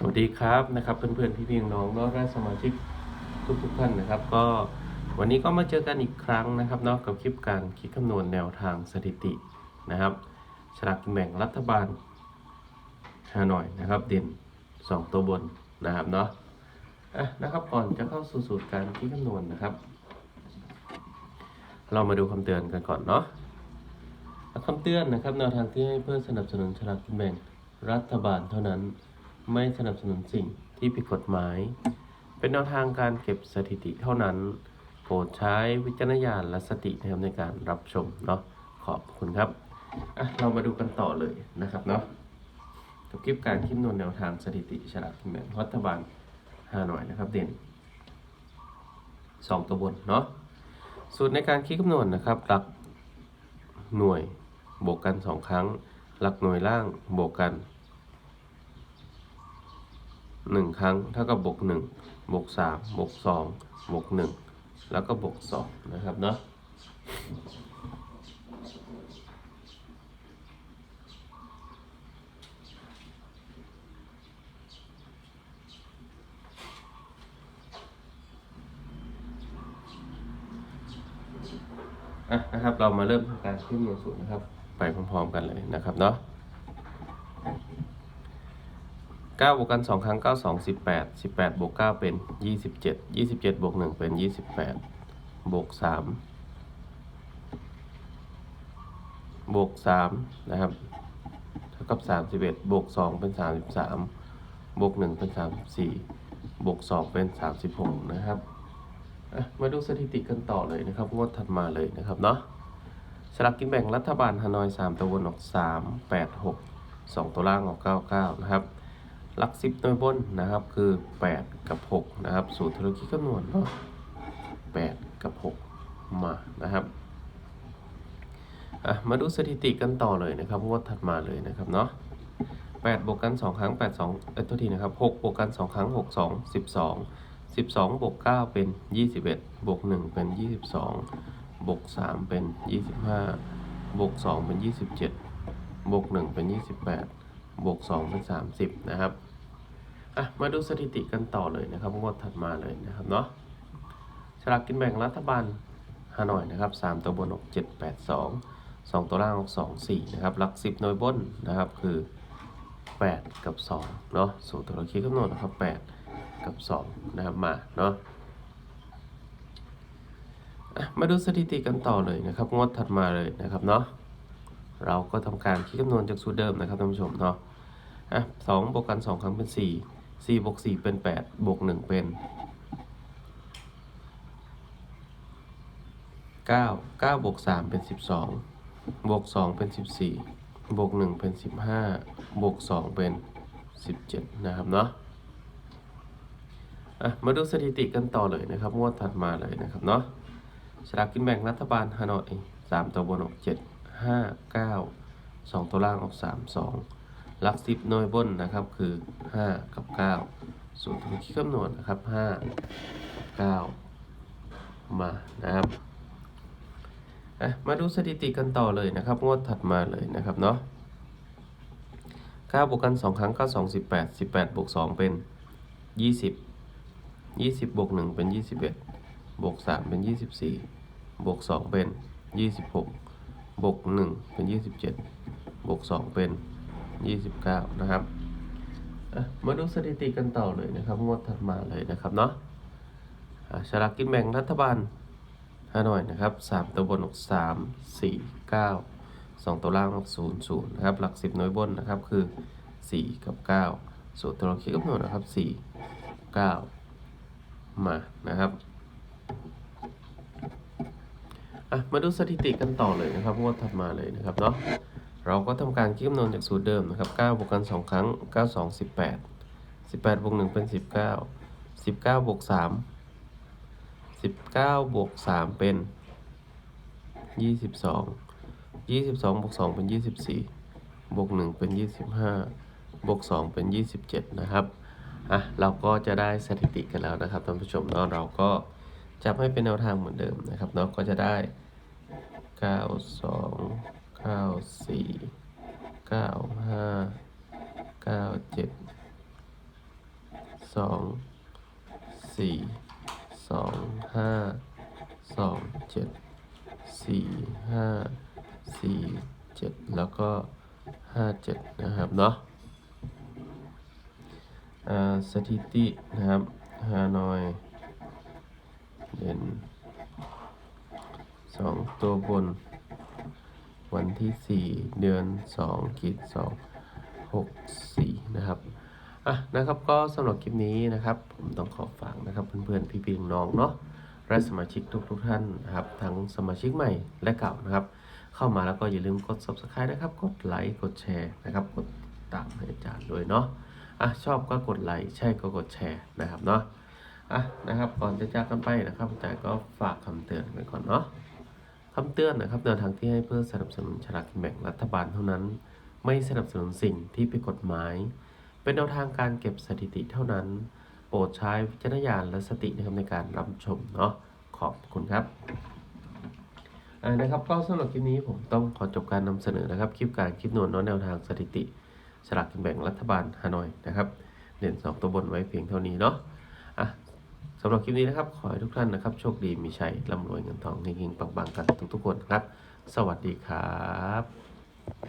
สวัสดีครับนะครับเพื่อนๆพี่พี่น้องๆเนาะและสมาชิกทุกทุกๆท่านนะครับ ก็วันนี้ก็มาเจอกันอีกครั้งนะครับเนาะกับคลิปการคิดคำนวณแนวทางสถิตินะครับฉลากกินแบ่งรัฐบาลฮานอยนะครับ เด่น 2 ตัวบนนะครับเนาะอะนะครับก่อนจะเข้าสู่สูตรการคิดคำนวณนะครับ เรามาดูคำเตือนกันก่อนเนาะคำเตือนนะครับแนวทางที่ให้เพื่อสนับสนุนฉลากกินแบ่งรัฐบาลเท่านั้น ไม่สนับสนุนสิ่งที่ผิดกฎหมาย เป็นแนวทางการเก็บสถิติเท่านั้น โปรดใช้วิจารณญาณและสตินะครับในการรับชมเนาะขอบคุณครับอะเรามาดูกันต่อเลยนะครับเนาะกับคลิปการคิดนวณแนวทางสถิติฉลากกินแบ่งรัฐบาลฮานอยนะครับเด่น 2 ตัวบนเนาะสูตรในการคิดคำนวณนะครับ หลักหน่วยบวกกัน 2 ครั้ง หลักหน่วยล่างบวกกัน หนึ่งครั้งเท่ากับบวกหนึ่งบวกสามบวกสองบวกหนึ่งแล้วก็บวกสองนะครับเนาะอะนะครับเรามาเริ่มการขึ้นหน่วยสูตรนะครับ ไปพร้อมๆกันเลยนะครับเนาะ เก้าบวกกันสองครั้งเก้าสองสิบแปดสิบแปดบวกเก้าเป็นยี่สิบเจ็ดยี่สิบเจ็ดบวกหนึ่งเป็นยี่สิบแปดบวกสามบวกสามนะครับ เท่ากับสามสิบเอ็ดบวกสองเป็นสามสิบสามบวกหนึ่งเป็นสามสิบสี่บวกสองเป็นสามสิบหกนะครับมาดูสถิติกันต่อเลยนะครับงวดถัดมาเลยนะครับเนาะสลากกินแบ่งรัฐบาลฮานอยสามตัวบนออกสามแปดหกสองตัวล่างออกเก้าเก้านะครับ หลักสิบหน่วยบนนะครับคือ 8 กับ 6 นะครับ สูตรธุรกิจคำนวณเนาะ8กับ 6 มานะครับอะมาดูสถิติกันต่อเลยนะครับงวดถัดมาเลยนะครับเนาะ8บวกกัน 2 ครั้ง 8 2เอ้ยตัวทีนะครับ6บวกกัน 2 ครั้ง 6 2 12 12บวก9เป็น 21บวก1เป็น 22บวก3เป็น 25บวก2เป็น 27บวก1เป็น 28บวก2เป็น 30 นะครับ อะมาดูสถิติกันต่อเลยนะครับงวดถัดมาเลยนะครับเนาะฉลากกินแบ่งรัฐบาลฮานอยนะครับสามตัวบนออกเจ็ดแปดสองสองตัวล่างออกสองสี่นะครับหลักสิบหน่วยบนนะครับคือแปดกับสองเนาะสูตรตัวเราคิดคำนวณนะครับแปดกับสองนะครับมาเนาะะมาดูสถิติกันต่อเลยนะครับงวดถัดมาเลยนะครับเนาะเราก็ทำการคิดคำนวณจากสูตรเดิมนะครับท่านผู้ชมเนาะอะสองบวกกันสองครั้งเป็นสี่ สี่บวกสี่เป็นแปดบวกหนึ่งเป็นเก้าเก้าบวกสามเป็นสิบสองบวกสองเป็นสิบสี่บวกหนึ่งเป็นสิบห้าบวกสองเป็นสิบเจ็ดนะครับเนาะอะมาดูสถิติกันต่อเลยนะครับงวดถัดมาเลยนะครับเนาะสลากกินแบ่งรัฐบาลฮานอยสามตัวบนออกเจ็ดห้าเก้าสองตัวล่างออกสามสอง หลักสิบหน่วยบนนะครับคือ 5 กับ 9สูตรที่คิดคำนวณนะครับ 5 9 มานะครับมาดูสถิติกันต่อเลยนะครับ งวดถัดมาเลยนะครับเนาะ9บวกกัน 2 ครั้ง9 2 18 18บวก2เป็น 20 20บวก1เป็น 21บวก3เป็น 24บวก2เป็น 26บวก1เป็น 27บวก2เป็น 29 นะครับมาดูสถิติกันต่อเลยนะครับงวดถัดมาเลยนะครับเนาะอะฉลากกินแบ่งรัฐบาลฮานอยนะครับ3ตัวบนออก3 4 9 2 ตัวล่างออก0 0นะครับหลัก 10 หน่วยบนนะครับคือ 4 กับ 9สูตรตัวเราคิดกำหนดนะครับ 4 9 มานะครับอะมาดูสถิติกันต่อเลยนะครับงวดถัดมาเลยนะครับเนาะ เราก็ทำการคิดคำนวณจากสูตรเดิมนะครับ9บวกกัน 2 ครั้ง 9 2 18 18บวก1เป็น 19 19บวก3 19บวก3เป็น 22 22บวก2เป็น 24 บวก 1 เป็น 25 บวก 2 เป็น 27 นะครับอะเราก็จะได้สถิติกันแล้วนะครับท่านผู้ชมเนาะเราก็จะให้เป็นแนวทางเหมือนเดิมนะครับเนาะก็จะได้ 9 2 เก้าสี่เก้าห้าเก้าเจ็ดสองสี่สองห้าสองเจ็ดสี่ห้าสี่เจ็ดแล้วก็ห้าเจ็ดนะครับเนาะสถิตินะครับฮานอยเด่นสองตัวบน วันที่สี่เดือนสองขีดสองหกสี่นะครับอะนะครับก็สำหรับคลิปนี้นะครับ ผมต้องขอฝากนะครับเพื่อนๆพี่ๆน้องเนาะและสมาชิกทุกๆท่านนะครับทั้งสมาชิกใหม่และเก่านะครับ เข้ามาแล้วก็อย่าลืมกด subscribe นะครับ กดไลค์กดแชร์นะครับ กดติดตามให้อาจารย์ด้วยเนาะอะชอบก็กดไลค์ใช่ก็กดแชร์นะครับเนาะอะนะครับก่อนจะจากกันไปนะครับอาจารย์ก็ฝากคำเตือนไว้ก่อนเนาะ คำเตือนนะครับแนวทางที่ให้เพื่อสนับสนุนฉลากกินแบ่งรัฐบาลเท่านั้น ไม่สนับสนุนสิ่งที่ผิดกฎหมาย เป็นแนวทางการเก็บสถิติเท่านั้น โปรดใช้วิจารณญาณและสตินะครับในการรับชมเนาะขอบคุณครับนะครับก็สำหรับคลิปนี้ผมต้องขอจบการนำเสนอนะครับคลิปการคลิปนวลนแนวทางสถิติสลากกินแบ่งรัฐบาลฮานอยนะครับเด่นสองตัวบนไว้เพียงเท่านี้เนาะอะ สำหรับคลิปนี้นะครับ ขอให้ทุกท่านนะครับ โชคดีมีชัยร่ำรวยเงินทองเฮงๆปังๆ กันทุกๆคนครับ สวัสดีครับ